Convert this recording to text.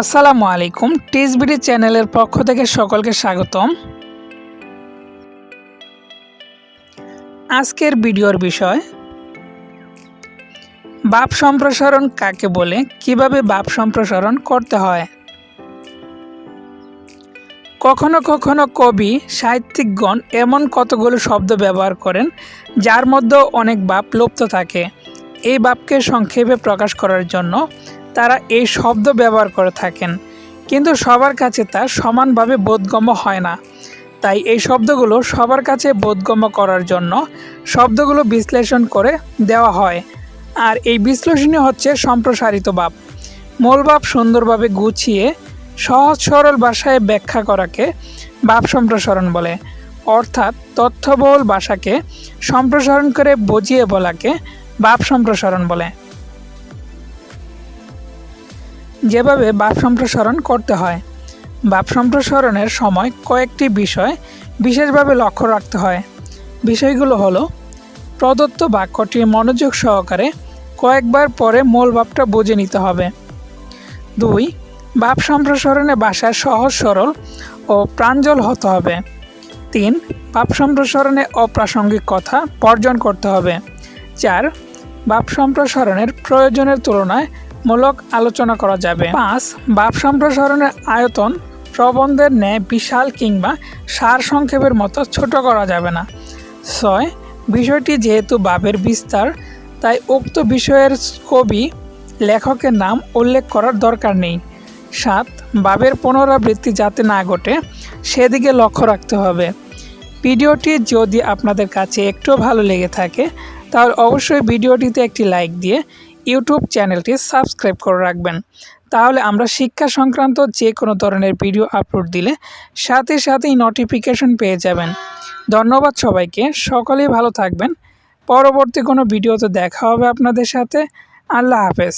আসসালামু আলাইকুম, টিসবিডি চ্যানেলের পক্ষ থেকে সকলকে স্বাগতম। আজকের ভিডিওর বিষয়, বাপ সম্প্রসারণ কাকে বলে, কীভাবে বাপ সম্প্রসারণ করতে হয়? কখনো কখনো কবি, সাহিত্যিকগণ এমন কতগুলো শব্দ ব্যবহার করেন, যার মধ্যে অনেক বাপ লুপ্ত থাকে। এই বাপকে সংক্ষেপে প্রকাশ করার জন্য তারা এই শব্দ ব্যবহার করে থাকেন, কিন্তু সবার কাছে তা সমানভাবে বোধগম্য হয় না। তাই এই শব্দগুলো সবার কাছে বোধগম্য করার জন্য শব্দগুলো বিশ্লেষণ করে দেওয়া হয়। আর এই বিশ্লেষণই হচ্ছে সম্প্রসারিত বাপ মূল বাপ সুন্দরভাবে গুছিয়ে, সহজ সরল ভাষায় ব্যাখ্যা করাকে বাপ সম্প্রসারণ বলে। অর্থাৎ তথ্যবহুল ভাষাকে সম্প্রসারণ করে বুঝিয়ে বলাকে বাপ সম্প্রসারণ বলে। যেভাবে বাপ সম্প্রসারণ করতে হয়। বাপ সম্প্রসারণের সময় কয়েকটি বিষয় বিশেষভাবে লক্ষ্য রাখতে হয়। বিষয়গুলো হলো, প্রদত্ত বাক্যটি মনোযোগ সহকারে কয়েকবার পরে মূল ভাবটা বুঝে নিতে হবে। দুই ভাব সম্প্রসারণে ভাষা সহজ, সরল ও প্রাঞ্জল হতে হবে। তিন ভাব সম্প্রসারণে অপ্রাসঙ্গিক কথা বর্জন করতে হবে। চার ভাব সম্প্রসারণের প্রয়োজনের তুলনায় মূলক আলোচনা করা যাবে। পাঁচ, বাপ সম্প্রসারণের আয়তন প্রবন্ধের ন্যায় বিশাল কিংবা সার সংক্ষেপের মতো ছোট করা যাবে না। ছয়, বিষয়টি যেহেতু ভাবের বিস্তার, তাই উক্ত বিষয়ের কবি লেখকের নাম উল্লেখ করার দরকার নেই। সাত ভাবের পুনরাবৃত্তি যাতে না ঘটে, সেদিকে লক্ষ্য রাখতে হবে। ভিডিওটি যদি আপনাদের কাছে একটু ভালো লেগে থাকে, তাহলে অবশ্যই ভিডিওটিতে একটি লাইক দিয়ে ইউটিউব চ্যানেলটি সাবস্ক্রাইব করে রাখবেন। তাহলে আমরা শিক্ষা সংক্রান্ত যে কোনো ধরনের ভিডিও আপলোড দিলে সাথে সাথেই নোটিফিকেশন পেয়ে যাবেন। ধন্যবাদ সবাইকে। সকলেই ভালো থাকবেন। পরবর্তী কোনো ভিডিওতে দেখা হবে আপনাদের সাথে। আল্লাহ হাফেজ।